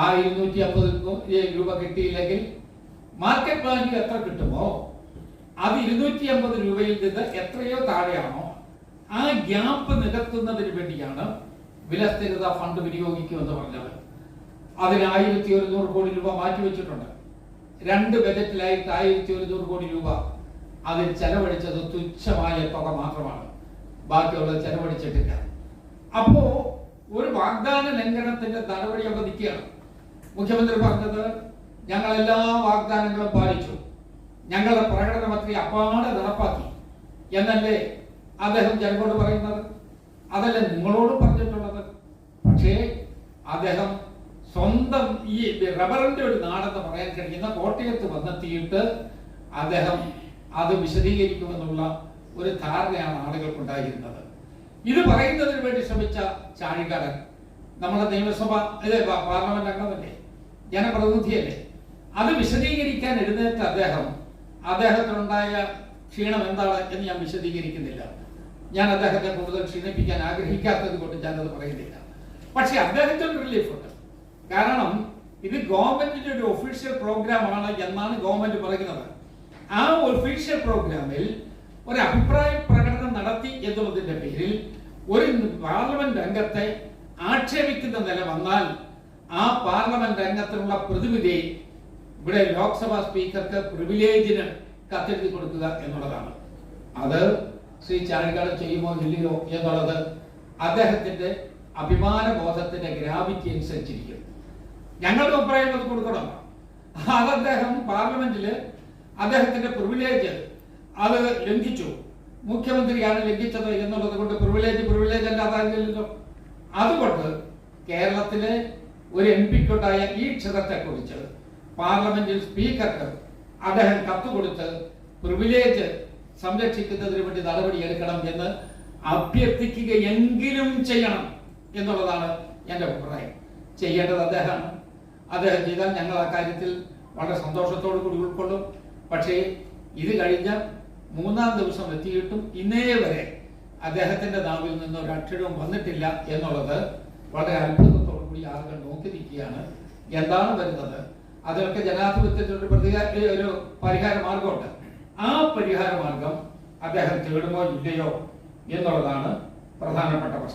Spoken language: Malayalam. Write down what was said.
ആ ഇരുന്നൂറ്റി അമ്പത് രൂപ കിട്ടിയില്ലെങ്കിൽ മാർക്കറ്റ് വാല്യൂ എത്ര കിട്ടുമോ? അത് ഇരുന്നൂറ്റി അമ്പത് രൂപയിൽ നിന്ന് എത്രയോ താഴെയാണോ. ആ ഗ്യാപ്പ് നികത്തുന്നതിന് വേണ്ടിയാണ് വിലസ്ഥിരത ഫണ്ട് വിനിയോഗിക്കുമെന്ന് പറഞ്ഞത് അതിന് ആയിരത്തി ഒരുന്നൂറ് കോടി രൂപ മാറ്റിവെച്ചിട്ടുണ്ട് രണ്ട് ബജറ്റിലായിട്ട് ആയിരത്തി ഒരുന്നൂറ് കോടി രൂപ അതിൽ ചെലവഴിച്ചത് തുച്ഛമായ തുക മാത്രമാണ്. ബാക്കിയുള്ളത് ചെലവഴിച്ചിട്ടില്ല. അപ്പോ ഒരു വാഗ്ദാന ലംഘനത്തിന്റെ നടപടി അവിടെ നിൽക്കുകയാണ്. മുഖ്യമന്ത്രി പറഞ്ഞത് ഞങ്ങൾ എല്ലാ വാഗ്ദാനങ്ങളും പാലിച്ചു. ഞങ്ങളുടെ പ്രകടന പത്രിക അപ്പാടെ നടപ്പാക്കി. എന്നല്ലേ അദ്ദേഹം ജനങ്ങളോട് പറയുന്നത്? അതല്ല നിങ്ങളോട് പറഞ്ഞിട്ടുള്ളത്? പക്ഷേ അദ്ദേഹം സ്വന്തം ഈ റബറിന്റെ ഒരു നാടെന്ന് പറയാൻ കഴിയുന്ന കോട്ടയത്ത് വന്നെത്തിയിട്ട് അദ്ദേഹം അത് വിശദീകരിക്കുമെന്നുള്ള ഒരു ധാരണയാണ് ആളുകൾക്കുണ്ടായിരുന്നത്. ഇത് പറയുന്നതിന് വേണ്ടി ശ്രമിച്ച ചാഴികാരൻ നമ്മുടെ നിയമസഭ പാർലമെന്റ് അംഗമല്ലേ? ജനപ്രതിനിധിയല്ലേ? അത് വിശദീകരിക്കാൻ എഴുന്നേറ്റ അദ്ദേഹം അദ്ദേഹത്തിനുണ്ടായ ക്ഷീണം എന്താണ് എന്ന് ഞാൻ വിശദീകരിക്കുന്നില്ല. ഞാൻ അദ്ദേഹത്തെ കൂടുതൽ ക്ഷീണിപ്പിക്കാൻ ആഗ്രഹിക്കാത്തത് കൊണ്ട് ഞാനത് പറയുന്നില്ല. പക്ഷെ അദ്ദേഹത്തിന് റിലീഫ് ഉണ്ട്. കാരണം ഇത് ഗവൺമെന്റിന്റെ ഒരു ഒഫീഷ്യൽ പ്രോഗ്രാം ആണ് എന്നാണ് ഗവൺമെന്റ് പറയുന്നത്. ആ ഒഫീഷ്യൽ പ്രോഗ്രാമിൽ ഒരു അഭിപ്രായ പ്രകടനം നടത്തി എന്നുള്ളതിന്റെ പേരിൽ ഒരു പാർലമെന്റ് അംഗത്തെ ആക്ഷേപിക്കുന്ന നില വന്നാൽ ആ പാർലമെന്റ് അംഗത്തിനുള്ള പ്രതിനിധി ഇവിടെ ലോക്സഭാ സ്പീക്കർക്ക് പ്രിവിലേജിന് കത്തെഴുതി കൊടുക്കുക എന്നുള്ളതാണ്. അത് ശ്രീ ചാഴികാട് ചെയ്യുമോ ഇല്ലയോ എന്നുള്ളത് അദ്ദേഹത്തിന്റെ അഭിമാന ബോധത്തിന്റെ ഗ്രാവിറ്റി അനുസരിച്ചിരിക്കും. ഞങ്ങളുടെ അഭിപ്രായം അത് കൊടുക്കണം. അത് അദ്ദേഹം പാർലമെന്റിൽ അദ്ദേഹത്തിന്റെ പ്രിവിലേജ് അത് ലംഘിച്ചു. മുഖ്യമന്ത്രിയാണ് ലംഘിച്ചത് എന്നുള്ളത് കൊണ്ട് പ്രിവിലേജ് പ്രിവിലേജ് അല്ലാതാകില്ലല്ലോ. അതുകൊണ്ട് കേരളത്തിലെ ഒരു എം പിക്കുണ്ടായ ഈ ക്ഷതത്തെ കുറിച്ച് പാർലമെന്റിൽ സ്പീക്കർക്ക് അദ്ദേഹം കത്ത് കൊടുത്ത് പ്രിവിലേജ് സംരക്ഷിക്കുന്നതിന് വേണ്ടി നടപടി എടുക്കണം എന്ന് അഭ്യർത്ഥിക്കുകയെങ്കിലും ചെയ്യണം എന്നുള്ളതാണ് എന്റെ അഭിപ്രായം. ചെയ്യേണ്ടത് അദ്ദേഹമാണ്. അദ്ദേഹം ചെയ്താൽ ഞങ്ങൾ ആ കാര്യത്തിൽ വളരെ സന്തോഷത്തോടു കൂടി ഉൾക്കൊള്ളും. പക്ഷേ ഇത് കഴിഞ്ഞ മൂന്നാം ദിവസം എത്തിയിട്ടും ഇന്നേ വരെ അദ്ദേഹത്തിന്റെ നാവിൽ നിന്ന് ഒരു അക്ഷരവും വന്നിട്ടില്ല എന്നുള്ളത് വളരെ അത്ഭുതത്തോടു കൂടി ആളുകൾ നോക്കിയിരിക്കുകയാണ് എന്താണ് വരുന്നത്? അതിനൊക്കെ ജനാധിപത്യത്തിനൊരു പ്രതികാര ഒരു പരിഹാര മാർഗമുണ്ട് ആ പരിഹാര മാർഗം അദ്ദേഹം തേടുമോ ഇല്ലയോ എന്നുള്ളതാണ് പ്രധാനപ്പെട്ട പ്രശ്നം.